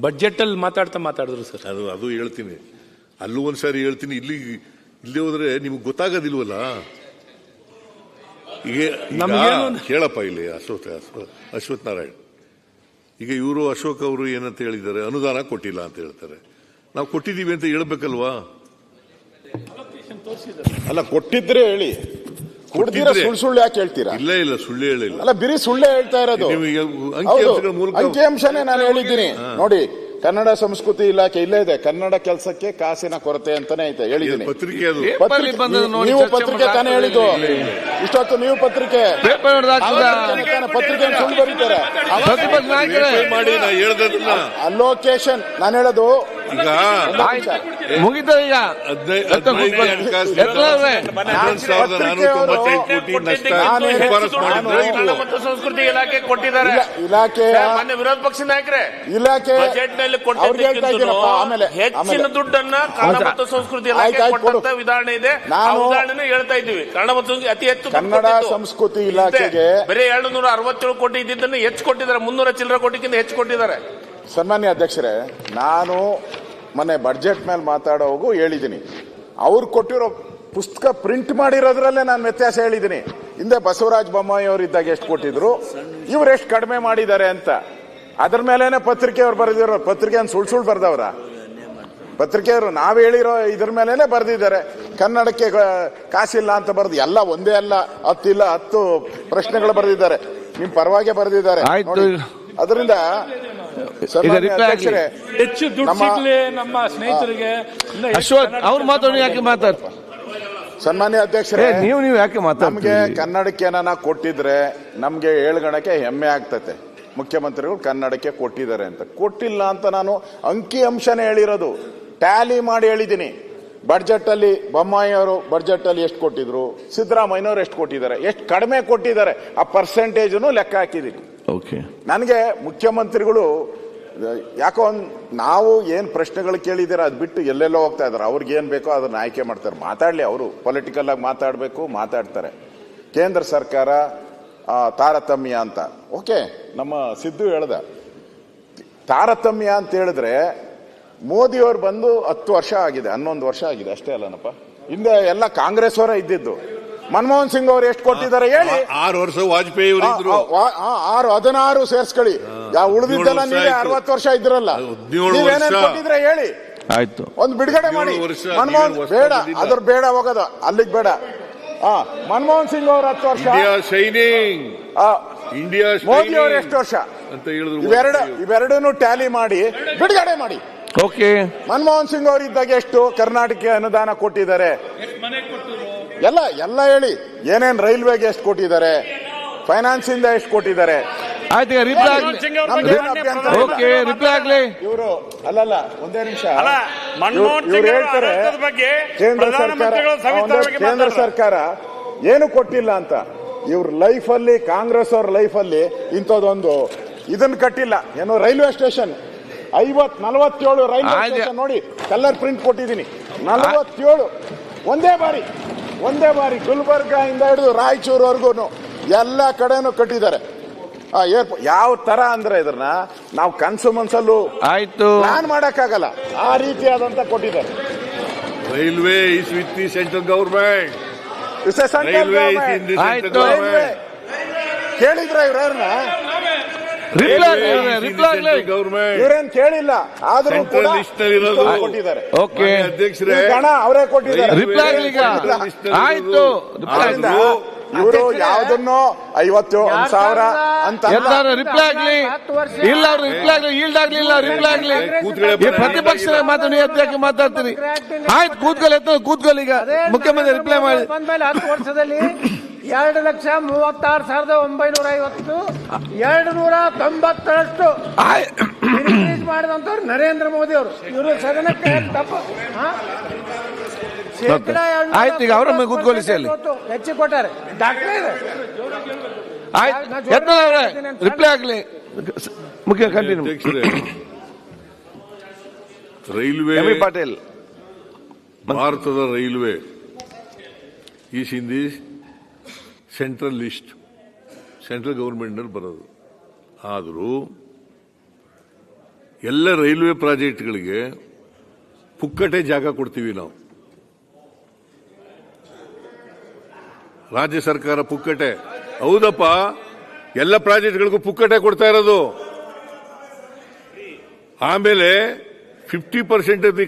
Budget ಅಲ್ಲಿ ಮಾತಾಡ್ತಾ ಮಾತಾಡಿದ್ರು ಸರ್. ಅದು ಅದು ಹೇಳ್ತೀನಿ. ಅಲ್ಲೂ ಒಂದ್ಸಾರಿ ಹೇಳ್ತೀನಿ. ಇಲ್ಲಿ ಇಲ್ಲಿ ಹೋದ್ರೆ ನಿಮ್ಗೆ ಗೊತ್ತಾಗೋದಿಲ್ವಲ್ಲ? ಈಗ ಕೇಳಪ್ಪ ಇಲ್ಲಿ ಅಶ್ವಥ್ ಅಶ್ವ- ಅಶ್ವಥ್ ನಾರಾಯಣ್. ಈಗ ಇವರು ಅಶೋಕ್ ಅವರು ಏನಂತ ಹೇಳಿದ್ದಾರೆ ಅನುದಾನ ಕೊಟ್ಟಿಲ್ಲ ಅಂತ ಹೇಳ್ತಾರೆ. ನಾವು ಕೊಟ್ಟಿದ್ದೀವಿ ಅಂತ ಹೇಳ್ಬೇಕಲ್ವಾ? ಅಲ್ಲ ಕೊಟ್ಟಿದ್ರೆ ಹೇಳಿ. ಕುಡ್ದಿರ ಕೊಟ್ಟಿದ್ರೆ. ಸುಳ್ಳು ಸುಳ್ಳು ಯಾಕೆ ಹೇಳ್ತೀರಾ? ಇಲ್ಲ ಇಲ್ಲ ಸುಳ್ಳು ಹೇಳಿಲ್ಲ. ಅಲ್ಲ ಬಿರಿ ಸುಳ್ಳೇ ಹೇಳ್ತಾ ಇರೋದು. ಅಂಕಿಅಂಶನೇ ನಾನು ಹೇಳಿದ್ದೀನಿ. ನೋಡಿ ಕನ್ನಡ ಸಂಸ್ಕೃತಿ ಇಲಾಖೆ ಇಲ್ಲೇ ಇದೆ. ಕನ್ನಡ ಕೆಲಸಕ್ಕೆ ಕಾಸಿನ ಕೊರತೆ ಅಂತಾನೆ ಐತೆ ಹೇಳಿದ್ದೀನಿ. ಪತ್ರಿಕೆ ಅದು. ಪತ್ರಿಕೆ- ಬಂದದ್ದು ನೋಡಿ ನೀವು ಚರ್ಚೆ ಪತ್ರಿಕೆ ತಾನೇ ಹೇಳಿದ್ದು. ಇಷ್ಟೊತ್ತು ನೀವು ಪತ್ರಿಕೆ ಪತ್ರಿಕೆ ಸುಳ್ಳು ಬರೀತಾರೆ. ಅಲೋಕೇಶನ್ ನಾನು ಹೇಳೋದು ಈಗ ಮುಗಿತದ ಈಗ. ಸಂಸ್ಕೃತಿ ಇಲಾಖೆ ಕೊಟ್ಟಿದ್ದಾರೆ. ಇಲಾಖೆ ಇಲಾಖೆಯ ಮೊನ್ನೆ ವಿರೋಧ ಪಕ್ಷ ನಾಯಕರೇ ಇಲಾಖೆ ಬಜೆಟ್ನಲ್ಲಿ ಅವ್ರಿಗೆ ಆಮೇಲೆ ಹೆಚ್ಚಿನ ದುಡ್ಡನ್ನ ಕನ್ನಡ? ಮತ್ತು ಸಂಸ್ಕೃತಿ ಇಲಾಖೆ ಕೊಟ್ಟಂತ ಉದಾಹರಣೆ ಇದೆ. ಉದಾಹರಣೆ ಹೇಳ್ತಾ ಇದ್ದೀವಿ. ಕನ್ನಡ ಮತ್ತು ಅತಿ ಹೆಚ್ಚು ಕನ್ನಡ ಸಂಸ್ಕೃತಿ ಇಲಾಖೆಗೆ ಬರೀ ಎರಡು ನೂರ ಅರವತ್ತೇಳು ಕೋಟಿ ಇದ್ದಿದ್ದನ್ನು ಹೆಚ್ಚು ಕೊಟ್ಟಿದ್ದಾರೆ. ಮುನ್ನೂರ ಚಿಲ್ಲರ ಕೋಟಿಗಿಂತ ಹೆಚ್ಚು ಕೊಟ್ಟಿದ್ದಾರೆ. ಸನ್ಮಾನ್ಯ ಅಧ್ಯಕ್ಷರೇ ನಾನು ಮೊನ್ನೆ ಬಡ್ಜೆಟ್ ಮೇಲೆ ಮಾತಾಡೋವಾಗೂ ಹೇಳಿದ್ದೀನಿ. ಅವ್ರು ಕೊಟ್ಟಿರೋ ಪುಸ್ತಕ ಪ್ರಿಂಟ್ ಮಾಡಿರೋದ್ರಲ್ಲೇ ನಾನು ವ್ಯತ್ಯಾಸ ಹೇಳಿದ್ದೀನಿ. ಹಿಂದೆ ಬಸವರಾಜ ಬೊಮ್ಮಾಯಿ ಅವರು ಇದ್ದಾಗ ಎಷ್ಟು ಕೊಟ್ಟಿದ್ರು? ಇವ್ರು ಎಷ್ಟು ಕಡಿಮೆ ಮಾಡಿದ್ದಾರೆ ಅಂತ. ಅದ್ರ ಮೇಲೇನೆ ಪತ್ರಿಕೆ ಅವ್ರು ಬರೆದಿರೋ ಪತ್ರಿಕೆ ಸುಳ್ಳು ಸುಳ್ಳು ಬರ್ದವ್ರ? ಪತ್ರಿಕೆಯವರು ನಾವು ಹೇಳಿರೋ ಇದ್ರ ಮೇಲೇನೆ ಬರೆದಿದ್ದಾರೆ. ಕನ್ನಡಕ್ಕೆ ಕಾಸಿಲ್ಲ ಅಂತ ಬರೆದು ಎಲ್ಲ ಒಂದೇ ಅಲ್ಲ ಹತ್ತಿಲ್ಲ ಹತ್ತು ಪ್ರಶ್ನೆಗಳು ಬರೆದಿದ್ದಾರೆ. ನಿಮ್ ಪರವಾಗಿ ಬರೆದಿದ್ದಾರೆ. ಅದರಿಂದ ಹೆಚ್ಚು ದುಡ್ಡು ನಮ್ಮ- ಸಿಗ್ಲಿ ನಮ್ಮ ಸ್ನೇಹಿತರಿಗೆ. ಅಶ್ವಥ್ ಅವ್ರು ಮಾತಾಡಿ ಯಾಕೆ ಮಾತಾಡ್ ಸನ್ಮಾನ್ಯ ಅಧ್ಯಕ್ಷರೇ ನೀವು ನೀವು ಯಾಕೆ ನಮಗೆ ಕನ್ನಡಕ್ಕೆ ಏನಾನ ಕೊಟ್ಟಿದ್ರೆ ನಮಗೆ ಹೇಳ್ಗಣಕ್ಕೆ ಹೆಮ್ಮೆ ಆಗ್ತತೆ. ಮುಖ್ಯಮಂತ್ರಿಗಳು ಕನ್ನಡಕ್ಕೆ ಕೊಟ್ಟಿದ್ದಾರೆ ಅಂತ. ಕೊಟ್ಟಿಲ್ಲ ಅಂತ ನಾನು ಅಂಕಿ ಅಂಶನೇ ಹೇಳಿರೋದು. ಟ್ಯಾಲಿ ಮಾಡಿ ಹೇಳಿದ್ದೀನಿ. ಬಡ್ಜೆಟ್ ಅಲ್ಲಿ ಬೊಮ್ಮಾಯಿ ಅವರು ಬಡ್ಜೆಟ್ ಅಲ್ಲಿ ಎಷ್ಟು ಕೊಟ್ಟಿದ್ರು? ಸಿದ್ದರಾಮಯ್ಯನವರು ಎಷ್ಟು ಕೊಟ್ಟಿದ್ದಾರೆ? ಎಷ್ಟು ಕಡಿಮೆ ಕೊಟ್ಟಿದ್ದಾರೆ? ಆ ಪರ್ಸೆಂಟೇಜನ್ನು ಲೆಕ್ಕ ಹಾಕಿದ್ದೀನಿ. ಓಕೆ ನನಗೆ ಮುಖ್ಯಮಂತ್ರಿಗಳು, ಯಾಕೋ ನಾವು ಏನು ಪ್ರಶ್ನೆಗಳು ಕೇಳಿದಿರ ಅದು ಬಿಟ್ಟು ಎಲ್ಲೆಲ್ಲೋ ಹೋಗ್ತಾ ಇದ್ದಾರೆ ಅವ್ರಿಗೆ ಏನು ಬೇಕೋ ಅದನ್ನ ಆಯ್ಕೆ ಮಾಡ್ತಾರೆ. ಮಾತಾಡಲಿ ಅವರು. ಪೊಲಿಟಿಕಲ್ ಆಗಿ ಮಾತಾಡ್ಬೇಕು, ಮಾತಾಡ್ತಾರೆ. ಕೇಂದ್ರ ಸರ್ಕಾರ ತಾರತಮ್ಯ ಅಂತ. ಓಕೆ ನಮ್ಮ ಸಿದ್ದು ಹೇಳ್ದ. ತಾರತಮ್ಯ ಅಂತ ಹೇಳಿದ್ರೆ ಮೋದಿ ಅವ್ರು ಬಂದು ಹತ್ತು ವರ್ಷ ಆಗಿದೆ, ಹನ್ನೊಂದು ವರ್ಷ ಆಗಿದೆ, ಅಷ್ಟೇ ಅಲ್ಲನಪ್ಪ. ಹಿಂದೆ ಎಲ್ಲ ಕಾಂಗ್ರೆಸ್ ಅವರೇ ಇದ್ದಿದ್ದು. ಮನಮೋಹನ್ ಸಿಂಗ್ ಅವರು ಎಷ್ಟು ಕೊಟ್ಟಿದ್ದಾರೆ ಹೇಳಿ. ಆರು ವರ್ಷ ವಾಜಪೇಯಿ ಆರು ಹದಿನಾರು ಸೇರ್ಸ್ಕೊಳ್ಳಿ. ಯಾವ ಉಳಿದಿದ್ದೆಲ್ಲ ನೀವೇ ವರ್ಷ ಅರವತ್ತು ವರ್ಷ ಇದ್ರಲ್ಲ. ನೀವೇನೇನು. ಕೊಟ್ಟಿದ್ರೆ ಹೇಳಿ. ಆಯ್ತು. ಒಂದು ಬಿಡುಗಡೆ ಮಾಡಿ. ಮನಮೋಹನ್ ಬೇಡ. ಅದ್ರ ಬೇಡ ಹೋಗೋದು. ಅಲ್ಲಿಗೆ ಬೇಡ. ಆ ಮನಮೋಹನ್ ಸಿಂಗ್ ಅವರು ಹತ್ತು ವರ್ಷ. ಇಂಡಿಯಾ ಶೈನಿಂಗ್ ಆ, ಇಂಡಿಯಾ ಮೋದಿ ಅವರು ಎಷ್ಟು ವರ್ಷ. ಅಂತ ಹೇಳಿದ್ರು ಇವೆರಡು ಇವೆರಡನ್ನು ಟ್ಯಾಲಿ ಮಾಡಿ ಬಿಡುಗಡೆ ಮಾಡಿ. ಓಕೆ ಮನಮೋಹನ್ ಸಿಂಗ್ ಅವರು ಇದ್ದಾಗ ಎಷ್ಟು ಕರ್ನಾಟಕ ಅನುದಾನ ಕೊಟ್ಟಿದ್ದಾರೆ? ಎಲ್ಲ ಎಲ್ಲ ಹೇಳಿ. ಏನೇನ್ ರೈಲ್ವೆಗೆ ಎಷ್ಟು ಕೊಟ್ಟಿದ್ದಾರೆ? ಫೈನಾನ್ಸ್ ಇಂದ ಎಷ್ಟು ಕೊಟ್ಟಿದ್ದಾರೆ? ಆಯ್ತು ಈಗ ರಿಪ್ಲೈ ಓಕೆ ರಿಪ್ಲೈ ಆಗ್ಲಿ. ಇವರು ಅಲ್ಲಲ್ಲ ಒಂದೇ ನಿಮಿಷ. ಇವ್ರು ಹೇಳ್ತಾರೆ ಬಗ್ಗೆ ಕೇಂದ್ರ ಸರ್ಕಾರ ಕೇಂದ್ರ ಸರ್ಕಾರ ಏನು ಕೊಟ್ಟಿಲ್ಲ ಅಂತ. ಇವ್ರ ಲೈಫ್ ಅಲ್ಲಿ ಕಾಂಗ್ರೆಸ್ ಅವ್ರ ಲೈಫ್ ಅಲ್ಲಿ ಇಂಥದ್ದೊಂದು ಇದನ್ನ ಕಟ್ಟಿಲ್ಲ. ಏನೋ ರೈಲ್ವೆ ಸ್ಟೇಷನ್. ಐವತ್ ನಲವತ್ತೇಳು ರೈಲ್ವೆ ಸ್ಟೇಷನ್ ನೋಡಿ ಕಲರ್ ಪ್ರಿಂಟ್ ಕೊಟ್ಟಿದ್ದೀನಿ. ನಲವತ್ತೇಳು. ಒಂದೇ ಬಾರಿ. ಒಂದೇ ಬಾರಿ ಗುಲ್ಬರ್ಗಾಯಿಂದ ಇಂದ ಹಿಡಿದು ರಾಯಚೂರ್ವರೆಗೂ ಎಲ್ಲ ಕಡೆನೂ ಕಟ್ಟಿದ್ದಾರೆ. ಆ ಏರ್ಪೋರ್ಟ್ ಯಾವ ತರ ಅಂದ್ರೆ ಇದನ್ನ ನಾವು ಕನ್ಸು ಮನ್ಸಲ್ಲೂ ಆಯ್ತು. ಪ್ಲಾನ್ ಮಾಡಕ್ಕಾಗಲ್ಲ. ಆ ರೀತಿಯಾದಂತ ಕೊಟ್ಟಿದ್ದಾರೆ. Railway is with the central government railway ಕೇಳಿದ್ರ ಇವ್ರನ್ನ ರಿಪ್ಲೈ ಆಗ್ಲಿ ರಿಪ್ಲೈ ಆಗ್ಲಿ ಗವರ್ಮೆಂಟ್ ಇವ್ರೇನ್ ಕೇಳಿಲ್ಲ ಆದ್ರೂ ಕೂಡ Central ನಲ್ಲಿ ಇರೋದು. ಕೊಟ್ಟಿದ್ದಾರೆ. ಓಕೆ. ಅಧ್ಯಕ್ಷರೇ. ಹಣ ಅವರೇ ಕೊಟ್ಟಿದ್ದಾರೆ. ರಿಪ್ಲೈ ಆಗ್ಲಿ ಈಗ. ಆಯ್ತು ಇವರು ಯಾವ್ದನ್ನೋ ಐವತ್ತು ಸಾವಿರ ಅಂತ ರಿಪ್ಲೈ ಆಗ್ಲಿ. ಇಲ್ಲ ಅವ್ರು ರಿಪ್ಲೈ ಆಗ್ಲಿ ಈಲ್ಡ್ ಆಗ್ಲಿಲ್ಲ ರಿಪ್ಲೈ ಆಗ್ಲಿ. ಈ ಪ್ರತಿಪಕ್ಷ ಮಾತಾಡಿ ಅಧ್ಯಕ್ಷ ಮಾತಾಡ್ತೀರಿ ಆಯ್ತು ಕೂತ್ಕೊಳ್ಳಿ ಎತ್ತ ಕೂತ್ಕೊಳ್ಳಿ ಈಗ. ಮುಖ್ಯಮಂತ್ರಿ ರಿಪ್ಲೈ ಮಾಡಿ. ಬಂದ್ಮೇಲೆ ಹತ್ತು ವರ್ಷದಲ್ಲಿ ಎರಡು ಲಕ್ಷ ಮೂವತ್ತಾರು ಸಾವಿರದ ಒಂಬೈನೂರ ಐವತ್ತು ಎರಡು ನೂರ ತೊಂಬತ್ತರಷ್ಟು. ಇನ್ಕ್ರೀಸ್ ಮಾಡಿದಂತವ್ರು ನರೇಂದ್ರ ಮೋದಿ ಅವರು. ಇವರು ಸದನಕ್ಕೆ ತಪ್ಪು? ಆಯ್ತು, ಈಗ ಅವ್ರ ಅಲ್ಲಿ. ಹೆಚ್ಚು ಕೊಟ್ಟಾರೆ. ಡಾಕ್ಟರ್ ಇದೆ. ಆಯ್ತು ರಿಪ್ಲೈ ಆಗ್ಲಿ. ಮುಖ್ಯ ಕಂಟಿನ್ಯೂ ಅಧ್ಯಕ್ಷರೇ ರೈಲ್ವೆ ಪಾಟೇಲ್ ಪಾಟೀಲ್ ಭಾರತದ railway is in the central list, central ಗೌರ್ಮೆಂಟ್ನಲ್ಲಿ ಬರೋದು. ಆದರೂ ಎಲ್ಲ ರೈಲ್ವೆ ಪ್ರಾಜೆಕ್ಟ್ಗಳಿಗೆ ಪುಕ್ಕಟೆ ಜಾಗ ಕೊಡ್ತೀವಿ ನಾವು. ರಾಜ್ಯ ಸರ್ಕಾರ ಪುಕ್ಕಟೆ. ಹೌದಪ್ಪ, ಎಲ್ಲ ಪ್ರಾಜೆಕ್ಟ್ಗಳಿಗೂ ಪುಕ್ಕಟೆ ಕೊಡ್ತಾ ಇರೋದು. ಆಮೇಲೆ fifty percent of the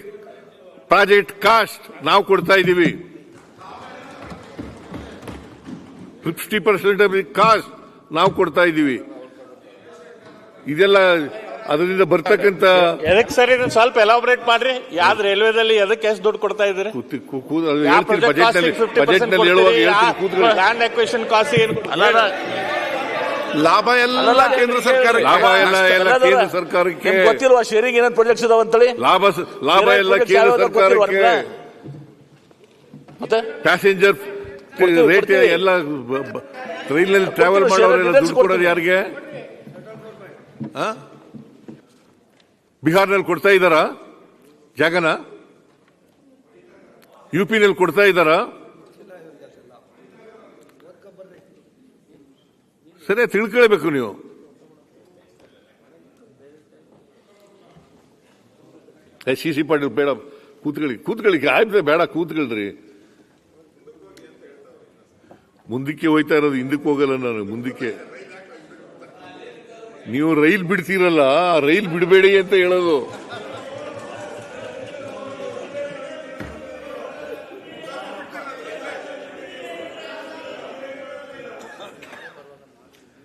project cost ನಾವು ಕೊಡ್ತಾ ಇದ್ದೀವಿ. Fifty percent of the cost ನಾವು ಕೊಡ್ತಾ ಇದ್ದೀವಿ. ಇದೆಲ್ಲ ಅದರಿಂದ ಬರ್ತಕ್ಕಂತ ಎದಕ್ ಸರ್ ಇದನ್ನ ಸ್ವಲ್ಪ ಎಲಾಬ್ರೇಟ್ ಮಾಡ್ರಿ? ಯಾವ್ದು ರೈಲ್ವೆದಲ್ಲಿ ಎದಕ್ಕೆ ಎಷ್ಟು ದುಡ್ಡು ಕೊಡ್ತಾ ಬಜೆಟ್ನಲ್ಲಿ ಕೂತ್ಕೊಳ್ಳಿ. ಲ್ಯಾಂಡ್ ಅಕ್ವೇಷನ್ ಕಾಸ್ಟ್ ಏನು ಲಾಭ ಎಲ್ಲ ಕೇಂದ್ರ ಸರ್ಕಾರ ಲಾಭ ಎಲ್ಲ ಎಲ್ಲ ಕೇಂದ್ರ ಸರ್ಕಾರಕ್ಕೆ. ಗೊತ್ತಿರುವ ಶೇರಿಂಗ್ ಏನೇನು ಪ್ರಾಜೆಕ್ಟ್ಸ್ ಇದಾವ ಅಂತೇಳಿ? ಲಾಭ ಲಾಭ ಎಲ್ಲ ಕೇಂದ್ರ ಸರ್ಕಾರಕ್ಕೆ. ಮತ್ತೆ? Passenger rate. ಎಲ್ಲ ಟ್ರೈನಲ್ಲಿ ಟ್ರಾವೆಲ್ ಮಾಡೋರೆಲ್ಲ ದುಡ್ಡು ಕೊಡೋದು ಯಾರಿಗೆ? ಬಿಹಾರ್ನಲ್ಲಿ ಕೊಡ್ತಾ ಇದ್ದಾರಾ? ಜಾಗನ? ಯುಪಿನಲ್ಲಿ ಕೊಡ್ತಾ ಇದ್ದಾರಾ? ಸರಿ ತಿಳ್ಕೊಳ್ಬೇಕು ನೀವು. ಸಿ ಸಿ ಪಾಟೀಲ್ ಬೇಡ. ಕೂತ್ಕೊಳ್ಳಿ. ಕೂತ್ಕೊಳ್ಳಿ ಆಯ್ತು ಬೇಡ ಕೂತ್ಕೊಳ್ರಿ ಮುಂದಕ್ಕೆ ಹೋಯ್ತಾ ಇರೋದು ಹಿಂದಕ್ಕೆ ಹೋಗಲ್ಲ ನಾನು ಮುಂದಕ್ಕೆ. ನೀವು ರೈಲ್ ಬಿಡ್ತೀರಲ್ಲ ರೈಲ್ ಬಿಡಬೇಡಿ ಅಂತ ಹೇಳೋದು.